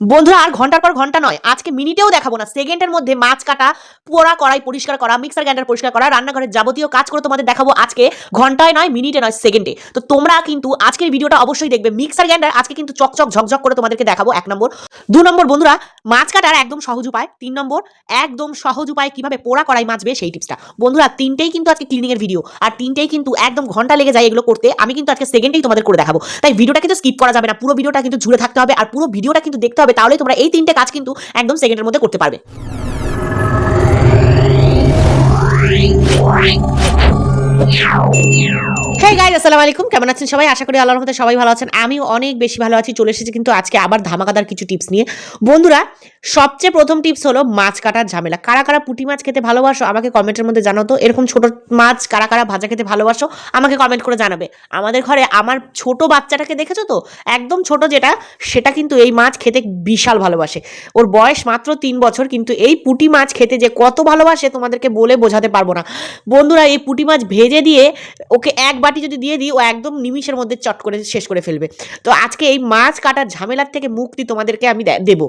বন্ধুরা, আর ঘণ্টার পর ঘণ্টা নয়, আজকে মিনিটেও দেখাবো না। সেকেন্ডের মধ্যে মাছ কাটা, পোড়া, কড়াই পরিষ্কার করা মিক্সার গ্রাইন্ডার পরিষ্কার করা, রান্নাঘরের যাবতীয় কাজ করে তোমাদের দেখাবো আজকে। ঘন্টায় নয়, মিনিটে নয়, সেকেন্ডে। তো তোমরা কিন্তু আজকের ভিডিওটা অবশ্যই দেখবে। মিক্সার গ্রাইন্ডার আজকে কিন্তু চকচক ঝকঝক করে তোমাদেরকে দেখাবো এক নম্বর। দু নম্বর, বন্ধুরা, মাছ কাটার একদম সহজ উপায়। তিন নম্বর, একদম সহজ উপায় কীভাবে পোড়া কড়াই মাছবে সেই টিপসটা বন্ধুরা, তিনটেই কিন্তু আজকে ক্লিনিং এর ভিডিও আর তিনটেই কিন্তু একদম ঘণ্টা লেগে যায় এগুলো করতে। আমি কিন্তু আজকে সেকেন্ডেই তোমাদের করে দেখাবো। তাই ভিডিওটা কিন্তু স্কিপ করা যাবে না। পুরো ভিডিওটা কিন্তু জুড়ে থাকতে হবে, আর পুরো ভিডিওটা কিন্তু দেখতে তাহলে তোমরা এই তিনটে কাজ কিন্তু একদম সেকেন্ডের মধ্যে করতে পারবে। Hey গাইজ আসসালামু আলাইকুম। কেমন আছেন সবাই? আশা করি আল্লাহর মধ্যে সবাই ভালো আছেন। আমিও অনেক বেশি ভালো আছি। চলে এসেছি কিন্তু আজকে আবার ধামাকাদার কিছু টিপস নিয়ে। বন্ধুরা, সবচেয়ে প্রথম টিপস হলো মাছ কাটার ঝামেলা। কারা কারা পুঁটি মাছ খেতে ভালোবাসো, আমাকে কমেন্টের মধ্যে জানাও তো। এরকম ছোট মাছ কারা কারা ভাজা খেতে ভালোবাসো, আমাকে কমেন্ট করে জানাবে। আমাদের ঘরে আমার ছোট বাচ্চাটাকে দেখেছ তো? একদম ছোট যেটা, সেটা কিন্তু এই মাছ খেতে বিশাল ভালোবাসে। ওর বয়স মাত্র তিন বছর, কিন্তু এই পুঁটি মাছ খেতে যে কত ভালোবাসে তোমাদেরকে বলে বোঝাতে পারব না। বন্ধুরা, এই পুঁটি মাছ ভেজে দিয়ে ওকে এক বাটি যদি দিয়ে দিই, ও একদম নিমিষের মধ্যে চট করে শেষ করে ফেলবে। তো আজকে এই মাছ কাটার ঝামেলার থেকে মুক্তি তোমাদেরকে আমি দেবো।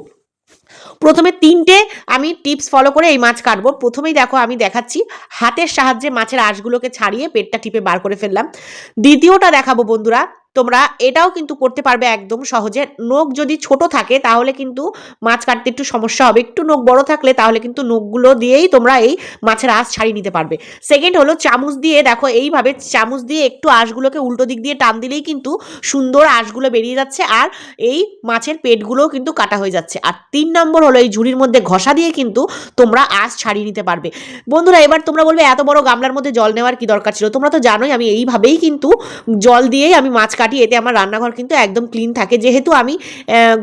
প্রথমে তিনটে আমি টিপস ফলো করে এই মাছ কাটবো। প্রথমেই দেখো আমি দেখাচ্ছি, হাতের সাহায্যে মাছের আঁশগুলোকে ছাড়িয়ে পেটটা টিপে বার করে ফেললাম। দ্বিতীয়টা দেখাবো বন্ধুরা তোমরা এটাও কিন্তু করতে পারবে একদম সহজে। নখ যদি ছোট থাকে, তাহলে কিন্তু মাছ কাটতে একটু সমস্যা হবে। একটু নখ বড় থাকলে, তাহলে কিন্তু নখগুলো দিয়েই তোমরা এই মাছের আঁশ ছাড়িয়ে নিতে পারবে। সেকেন্ড হলো চামচ দিয়ে, দেখো এইভাবে চামচ দিয়ে একটু আঁশগুলোকে উল্টো দিক দিয়ে টান দিলেই কিন্তু সুন্দর আঁশগুলো বেরিয়ে যাচ্ছে আর এই মাছের পেটগুলোও কিন্তু কাটা হয়ে যাচ্ছে। আর তিন নম্বর হলো এই ঝুড়ির মধ্যে ঘষা দিয়ে কিন্তু তোমরা আঁশ ছাড়িয়ে নিতে পারবে। বন্ধুরা, এবার তোমরা বলবে এত বড় গামলার মধ্যে জল নেওয়ার কি দরকার ছিল? তোমরা তো জানোই আমি এইভাবেই কিন্তু জল দিয়েই আমি মাছ কাটি এতে আমার রান্নাঘর কিন্তু একদম ক্লিন থাকে। যেহেতু আমি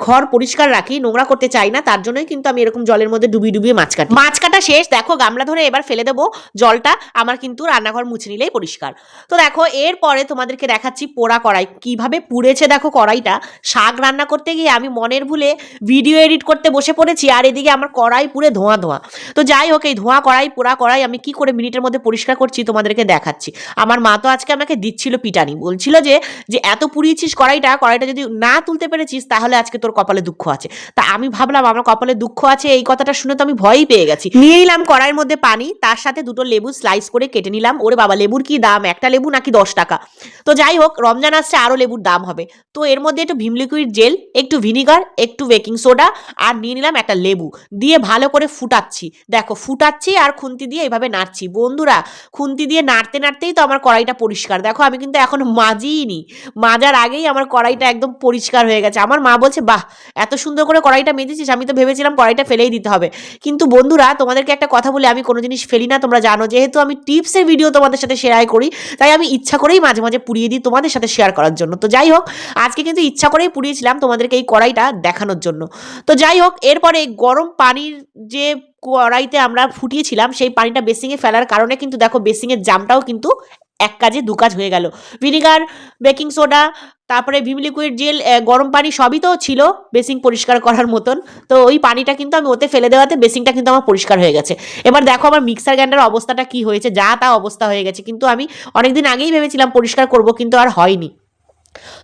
ঘর পরিষ্কার রাখি, নোংরা করতে চাই না, তার জন্যই কিন্তু আমি এরকম জলের মধ্যে ডুবিয়ে ডুবিয়ে মাছ কাটি। মাছ কাটা শেষ, দেখো গামলা ধরে এবার ফেলে দেবো, জলটা আমার কিন্তু রান্নাঘর মুছে নিলেই পরিষ্কার। তো দেখো, এরপরে তোমাদেরকে দেখাচ্ছি পোড়া কড়াই, কীভাবে পুড়েছে দেখো কড়াইটা। শাক রান্না করতে গিয়ে আমি মনের ভুলে ভিডিও এডিট করতে বসে পড়েছি, আর এদিকে আমার কড়াই পুরে ধোঁয়া ধোঁয়া। তো যাই হোক, এই ধোঁয়া কড়াই, পোড়া কড়াই আমি কি করে মিনিটের মধ্যে পরিষ্কার করছি তোমাদেরকে দেখাচ্ছি। আমার মা তো আজকে আমাকে দিচ্ছিল পিটানি, বলছিল যে যে এত পুড়িয়েছিস কড়াইটা কড়াইটা যদি না তুলতে পেরেছিস, তাহলে আজকে তোর কপালে দুঃখ আছে। তা আমি ভাবলাম, আমার কপালে দুঃখ আছে, এই কথাটা শুনে তো আমি ভয়ই পেয়ে গেছি। নিয়ে নিলাম কড়াইয়ের মধ্যে পানি, তার সাথে দুটো লেবু স্লাইস করে কেটে নিলাম। ওরে বাবা, লেবুর কি দাম? একটা লেবু নাকি দশ টাকা? তো যাই হোক, রমজান আসছে আরও লেবুর দাম হবে। তো এর মধ্যে একটু ভিম লিকুইড জেল একটু ভিনিগার একটু বেকিং সোডা আর নিয়ে নিলাম একটা লেবু। দিয়ে ভালো করে ফুটাচ্ছি। দেখো, ফুটাচ্ছি আর খুন্তি দিয়ে এইভাবে নাড়ছি। বন্ধুরা, খুন্তি দিয়ে নাড়তে, নাড়তেই তো আমার কড়াইটা পরিষ্কার। দেখো, আমি কিন্তু এখন মাজিইনি মাজার আগেই আমার কড়াইটা একদম পরিষ্কার হয়ে গেছে। আমার মা বলছে, বাহ, এত সুন্দর করে কড়াইটা মেজেছিস, আমি তো ভেবেছিলাম কড়াইটা ফেলেই দিতে হবে। কিন্তু বন্ধুরা, তোমাদেরকে একটা কথা বলি আমি কোনো জিনিস ফেলি না, তোমরা জানো, যেহেতু আমি টিপসের ভিডিও তোমাদের সাথে শেয়ার করি, তাই আমি ইচ্ছা করেই মাঝে মাঝে পুড়িয়ে দিই তোমাদের সাথে শেয়ার করার জন্য। তো যাই হোক, আজকে কিন্তু ইচ্ছা করেই পুড়িয়েছিলাম তোমাদেরকে এই কড়াইটা দেখানোর জন্য। তো যাই হোক, এরপরে গরম পানির যে কড়াইতে আমরা ফুটিয়েছিলাম, সেই পানিটা বেসিংয়ে ফেলার কারণে কিন্তু দেখো, বেসিংয়ের জামটাও কিন্তু এক কাজে দু কাজ হয়ে গেল। ভিনিগার, বেকিং সোডা, তারপরে ভিম লিকুইড জেল গরম পানি সবই তো ছিল বেসিং পরিষ্কার করার মতন। তো ওই পানিটা কিন্তু আমি ওতে ফেলে দেওয়াতে বেসিংটা কিন্তু আমার পরিষ্কার হয়ে গেছে। এবার দেখো আমার মিক্সার গ্রাইন্ডার অবস্থাটা কি হয়েছে, যা তা অবস্থা হয়ে গেছে। কিন্তু আমি অনেকদিন আগেই ভেবেছিলাম পরিষ্কার করব, কিন্তু আর হয়নি।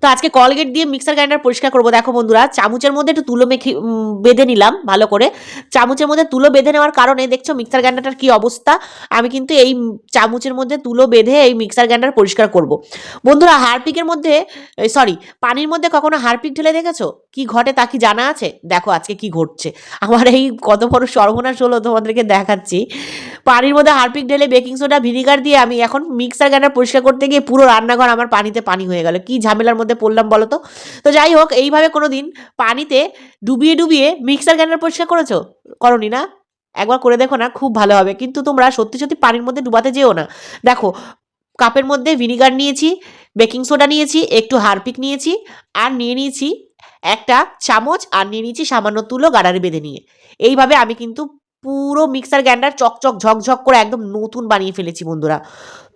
তো আজকে কলগেট দিয়ে মিক্সার গ্রাইন্ডার পরিষ্কার করব। দেখো বন্ধুরা, চামচের মধ্যে একটু তুলো মেখে বেঁধে নিলাম ভালো করে। চামচের মধ্যে তুলো বেঁধে নেওয়ার কারণে দেখছ মিক্সার গ্রাইন্ডারটার কি অবস্থা? আমি কিন্তু এই চামচের মধ্যে তুলো বেঁধে এই মিক্সার গ্রাইন্ডার পরিষ্কার করব। বন্ধুরা, হারপিকের মধ্যে সরি পানির মধ্যে কখনো হারপিক ঢেলে দেখেছ? কি ঘটে তা কি জানা আছে? দেখো আজকে কি ঘটছে। আমার এই কত বড় সর্বনাশ হলো তোমাদেরকে দেখাচ্ছি। পানির মধ্যে হারপিক ঢেলে বেকিং সোডা, ভিনিগার দিয়ে আমি এখন মিক্সার গ্রাইন্ডার পরিষ্কার করতে গিয়ে পুরো রান্নাঘর আমার পানিতে পানি হয়ে গেল। কি ঝামেলার মধ্যে পড়লাম বলো তো? তো যাই হোক, এইভাবে কোনো দিন পানিতে ডুবিয়ে ডুবিয়ে মিক্সার গ্রাইন্ডার পরিষ্কার করেছ? করনি না? একবার করে দেখো না, খুব ভালো হবে। কিন্তু তোমরা সত্যি সত্যি পানির মধ্যে ডুবাতে যেও না। দেখো, কাপের মধ্যে ভিনিগার নিয়েছি, বেকিং সোডা নিয়েছি, একটু হারপিক নিয়েছি, আর নিয়ে নিয়েছি একটা চামচ, আর নিয়ে নিয়েছি সামান্য তুলো গাড়ারে বেঁধে নিয়ে। এইভাবে আমি কিন্তু পুরো মিক্সার গ্রাইন্ডার চকচক, ঝকঝক করে একদম নতুন বানিয়ে ফেলেছি বন্ধুরা।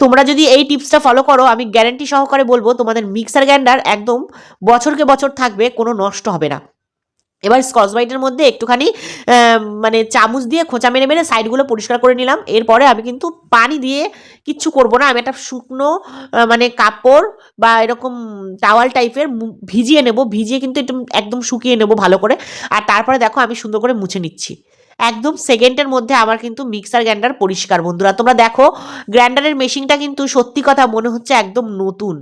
তোমরা যদি এই টিপসটা ফলো করো, আমি গ্যারান্টি সহকারে বলব, তোমাদের মিক্সার গ্রাইন্ডার একদম বছরকে বছর থাকবে, কোনো নষ্ট হবে না। এবার স্কচ ব্রাইটের মধ্যে একটুখানি মানে চামচ দিয়ে খোঁচা মেরে মেরে সাইডগুলো পরিষ্কার করে নিলাম। এরপরে আমি কিন্তু পানি দিয়ে কিচ্ছু করব না। আমি একটা শুকনো মানে কাপড় বা এরকম টাওয়াল টাইপের ভিজিয়ে নেব। ভিজিয়ে কিন্তু একদম শুকিয়ে নেব ভালো করে। আর তারপরে দেখো আমি সুন্দর করে মুছে নিচ্ছি। একদম সেকেন্ডের মধ্যে আমার কিন্তু মিক্সার গ্রাইন্ডার পরিষ্কার, বন্ধুরা। তোমরা দেখো গ্রাইন্ডারের মেশিনটা কিন্তু সত্যি কথা মনে হচ্ছে একদম নতুন।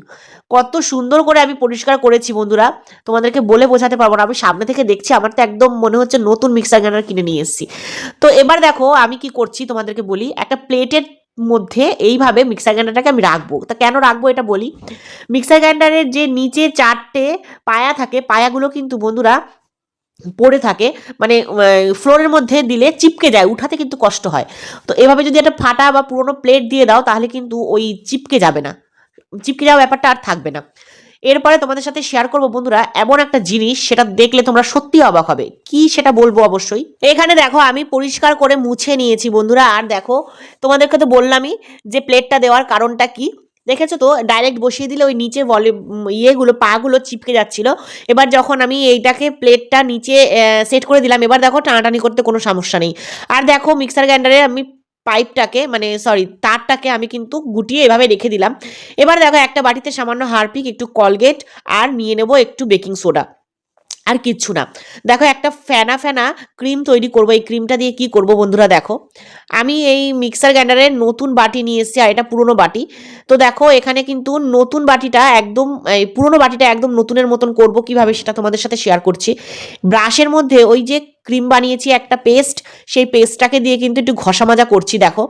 কত সুন্দর করে আমি পরিষ্কার করেছি, বন্ধুরা। তোমাদেরকে বলে বোঝাতে পারব না, আমি সামনে থেকে দেখছি, আমার তো একদম মনে হচ্ছে নতুন মিক্সার গ্রাইন্ডার কিনে নিয়ে এসেছি। তো এবার দেখো, আমি কি করছি তোমাদেরকে বলি, একটা প্লেটের মধ্যে এইভাবে মিক্সার গ্রাইন্ডারটাকে আমি রাখব। তা কেন রাখব এটা বলি? মিক্সার গ্রাইন্ডারের যে নিচে চারটে পায়া থাকে, পায়াগুলো কিন্তু, বন্ধুরা পড়ে থাকে মানে ফ্লোরের মধ্যে দিলে চিপকে যায়, উঠাতে কিন্তু কষ্ট হয়। তো এভাবে যদি একটা ফাটা বা পুরোনো প্লেট দিয়ে দাও, তাহলে কিন্তু ওই চিপকে যাবে না। চিপকে যাওয়া ব্যাপারটা আর থাকবে না। এরপরে তোমাদের সাথে শেয়ার করব বন্ধুরা, এমন একটা জিনিস, সেটা দেখলে তোমরা সত্যি অবাক হবে। কি সেটা বলব অবশ্যই? এখানে দেখো, আমি পরিষ্কার করে মুছে নিয়েছি বন্ধুরা। আর দেখো, তোমাদেরকে তো বললামই যে প্লেটটা দেওয়ার কারণটা কি? দেখেছ তো? ডাইরেক্ট বসিয়ে দিলে ওই নিচে ভলিউম ইয়েগুলো, পাগুলো চিপকে যাচ্ছিল। এবার যখন আমি এইটাকে প্লেটটা নিচে সেট করে দিলাম, এবার দেখো টানাটানি করতে কোনো সমস্যা নেই। আর দেখো মিক্সার গ্রাইন্ডারে আমি পাইপটাকে মানে সরি তারটাকে আমি কিন্তু গুটিয়ে এভাবে রেখে দিলাম। এবার দেখো একটা বাটিতে সামান্য হারপিক, একটু কলগেট আর নিয়ে নেব একটু বেকিং সোডা আর কিচ্ছু না। দেখো, একটা ফেনা ফেনা ক্রিম তৈরি করব। এই ক্রিমটা দিয়ে কি করব বন্ধুরা দেখো? আমি এই মিক্সার গ্রাইন্ডারের নতুন বাটি নিয়ে এসেছি, আর এটা পুরনো বাটি। তো দেখো, এখানে কিন্তু নতুন বাটিটা একদম, এই পুরনো বাটিটা একদম নতুনের মতন করব কীভাবে সেটা তোমাদের সাথে শেয়ার করছি। ব্রাশের মধ্যে ওই যে ক্রিম বানিয়েছি একটা পেস্ট সেই পেস্টটাকে দিয়ে কিন্তু একটু ঘষা মাজা করছি, দেখো।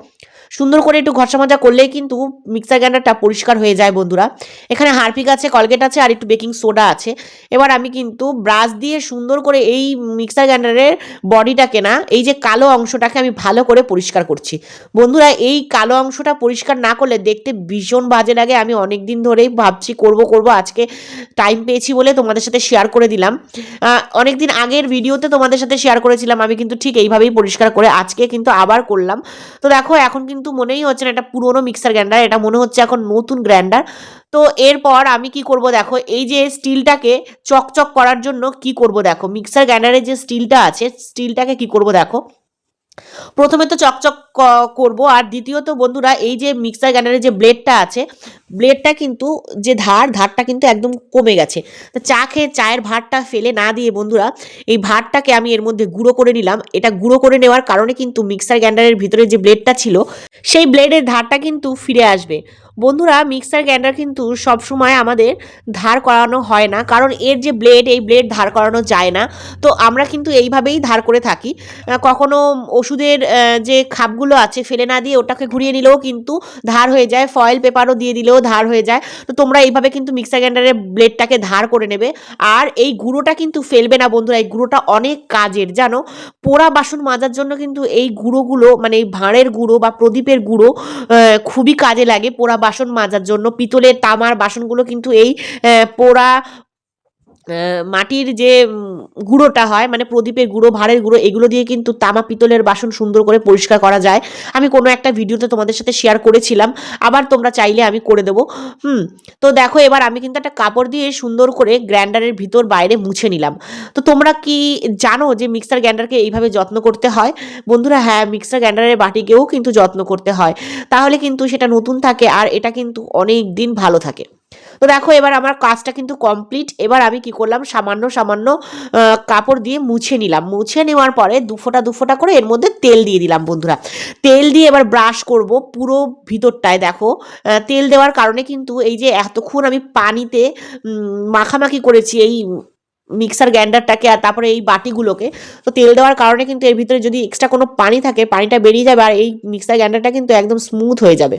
সুন্দর করে একটু ঘষা মাজা করলেই কিন্তু মিক্সার গ্রাইন্ডারটা পরিষ্কার হয়ে যায়, বন্ধুরা। এখানে হারপিক আছে কলগেট আছে আর একটু বেকিং সোডা আছে। এবার আমি কিন্তু ব্রাশ দিয়ে সুন্দর করে এই মিক্সার গ্রাইন্ডারের বডিটাকে না, এই যে কালো অংশটাকে আমি ভালো করে পরিষ্কার করছি। বন্ধুরা, এই কালো অংশটা পরিষ্কার না করলে দেখতে ভীষণ বাজে লাগে। আমি অনেক দিন ধরেই ভাবছি করব করব। আজকে টাইম পেয়েছি বলে তোমাদের সাথে শেয়ার করে দিলাম। অনেক দিন আগের ভিডিওতে তোমাদের সাথে শেয়ার করেছিলাম। আমি কিন্তু ঠিক এইভাবেই পরিষ্কার করে আজকে কিন্তু আবার করলাম। তো দেখো, এখন কিন্তু মনেই হচ্ছে না এটা পুরোনো মিক্সার গ্রাইন্ডার এটা মনে হচ্ছে এখন নতুন গ্রাইন্ডার তো এরপর আমি কি করব দেখো, এই যে স্টিলটাকে চকচক করার জন্য কি করব দেখো মিক্সার গ্রাইন্ডারের যে স্টিলটা আছে, স্টিলটাকে কি করব দেখো প্রথমে তো চকচক করব, আর দ্বিতীয়ত বন্ধুরা, এই যে মিক্সার গ্রাইন্ডারের যে ব্লেডটা আছে ব্লেডটা কিন্তু যে ধার, ধারটা কিন্তু একদম কমে গেছে। তো চা খেয়ে চায়ের ভাতটা ফেলে না দিয়ে বন্ধুরা, এই ভাতটাকে আমি এর মধ্যে গুঁড়ো করে নিলাম। এটা গুঁড়ো করে নেওয়ার কারণে কিন্তু মিক্সার গ্রাইন্ডারের ভিতরে যে ব্লেডটা ছিল, সেই ব্লেডের ধারটা কিন্তু ফিরে আসবে। বন্ধুরা মিক্সার গ্রাইন্ডার কিন্তু সবসময় আমাদের ধার করানো হয় না, কারণ এর যে ব্লেড এই ব্লেড ধার করানো যায় না। তো আমরা কিন্তু এইভাবেই ধার করে থাকি। কখনো ওষুধের যে খাপগুলো আছে, ফেলে না দিয়ে ওটাকে ঘুরিয়ে নিলেও কিন্তু ধার হয়ে যায় ফয়েল পেপারও দিয়ে দিলেও ধার হয়ে যায়। তো তোমরা এইভাবে কিন্তু মিক্সার গ্রাইন্ডারের ব্লেডটাকে ধার করে নেবে। আর এই গুঁড়োটা কিন্তু ফেলবে না বন্ধুরা, এই গুঁড়োটা অনেক কাজের, জানো? পোড়া বাসন মাজার জন্য কিন্তু এই গুঁড়োগুলো মানে এই ভাঁড়ের গুঁড়ো বা প্রদীপের গুঁড়ো খুবই কাজে লাগে পোড়া বাসন মাজার জন্য পিতলের তামার বাসনগুলো কিন্তু এই পোড়া মাটির যে গুঁড়োটা হয় মানে প্রদীপের গুঁড়ো, ভাঁড়ের গুঁড়ো, এগুলো দিয়ে কিন্তু তামা পিতলের বাসন সুন্দর করে পরিষ্কার করা যায়। আমি কোনো একটা ভিডিওতে তোমাদের সাথে শেয়ার করেছিলাম, আবার তোমরা চাইলে আমি করে দেবো। হুম, তো দেখো এবার আমি কিন্তু একটা কাপড় দিয়ে সুন্দর করে গ্রাইন্ডারের ভিতর বাইরে মুছে নিলাম। তো তোমরা কি জানো যে মিক্সার গ্রাইন্ডারকে এইভাবে যত্ন করতে হয়? বন্ধুরা হ্যাঁ মিক্সার গ্রাইন্ডারের বাটিকেও কিন্তু যত্ন করতে হয়। তাহলে কিন্তু সেটা নতুন থাকে আর এটা কিন্তু অনেক দিন ভালো থাকে। তো দেখো, এবার আমার কাজটা কিন্তু কমপ্লিট এবার আমি কি করলাম? সামান্য সামান্য কাপড় দিয়ে মুছে নিলাম। মুছে নেওয়ার পরে দুফোটা দুফোটা করে এর মধ্যে তেল দিয়ে দিলাম, বন্ধুরা। তেল দিয়ে এবার ব্রাশ করব পুরো ভিতরটায়, দেখো। তেল দেওয়ার কারণে কিন্তু এই যে এতক্ষণ আমি পানিতে মাখামাখি করেছি এই মিক্সার গ্রাইন্ডারটাকে আর তারপরে এই বাটিগুলোকে, তো তেল দেওয়ার কারণে কিন্তু এর ভিতরে যদি এক্সট্রা কোনো পানি থাকে, পানিটা বেরিয়ে যাবে আর এই মিক্সার গ্রাইন্ডারটা কিন্তু একদম স্মুথ হয়ে যাবে।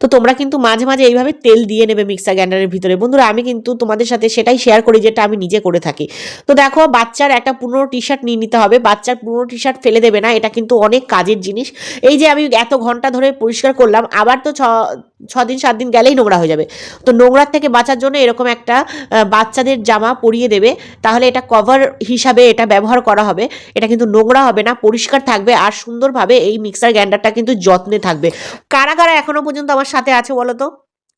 তো তোমরা কিন্তু মাঝে মাঝে এইভাবে তেল দিয়ে নেবে মিক্সার গ্রাইন্ডারের ভিতরে। বন্ধুরা, আমি কিন্তু তোমাদের সাথে সেটাই শেয়ার করি যেটা আমি নিজে করে থাকি। তো দেখো, বাচ্চার একটা পুরনো টি শার্ট নিয়ে নিতে হবে। বাচ্চার পুরনো টি শার্ট ফেলে দেবে না, এটা কিন্তু অনেক কাজের জিনিস। এই যে আমি এত ঘণ্টা ধরে পরিষ্কার করলাম, আবার তো ছ দিন সাত দিন গেলেই নোংরা হয়ে যাবে। তো নোংরার থেকে বাঁচার জন্য এরকম একটা বাচ্চাদের জামা পরিয়ে দেবে। তাহলে এটা কভার হিসাবে এটা ব্যবহার করা হবে। এটা কিন্তু নোংরা হবে না, পরিষ্কার থাকবে আর সুন্দরভাবে এই মিক্সার গ্রাইন্ডারটা কিন্তু যত্নে থাকবে। কারা কারা এখনও পর্যন্ত আমার সাথে আছো বলো তো?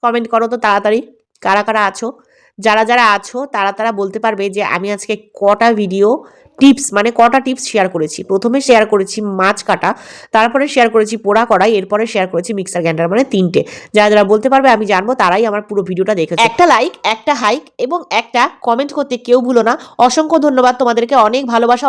কমেন্ট করো তো তাড়াতাড়ি। কারা কারা আছো? যারা যারা আছো, তারা তারা বলতে পারবে যে আমি আজকে কটা ভিডিও টিপস মানে কটা টিপস শেয়ার করেছি। প্রথমে শেয়ার করেছি মাছ কাটা, তারপরে শেয়ার করেছি পোড়া কড়াই, এরপরে শেয়ার করেছি মিক্সার গ্রাইন্ডার মানে তিনটে। যারা যারা বলতে পারবে আমি জানব, তারাই আমার পুরো ভিডিওটা দেখেছে। একটা লাইক একটা হাইক এবং একটা কমেন্ট করতে কেউ ভুলো না। অসংখ্য ধন্যবাদ তোমাদেরকে, অনেক ভালোবাসা।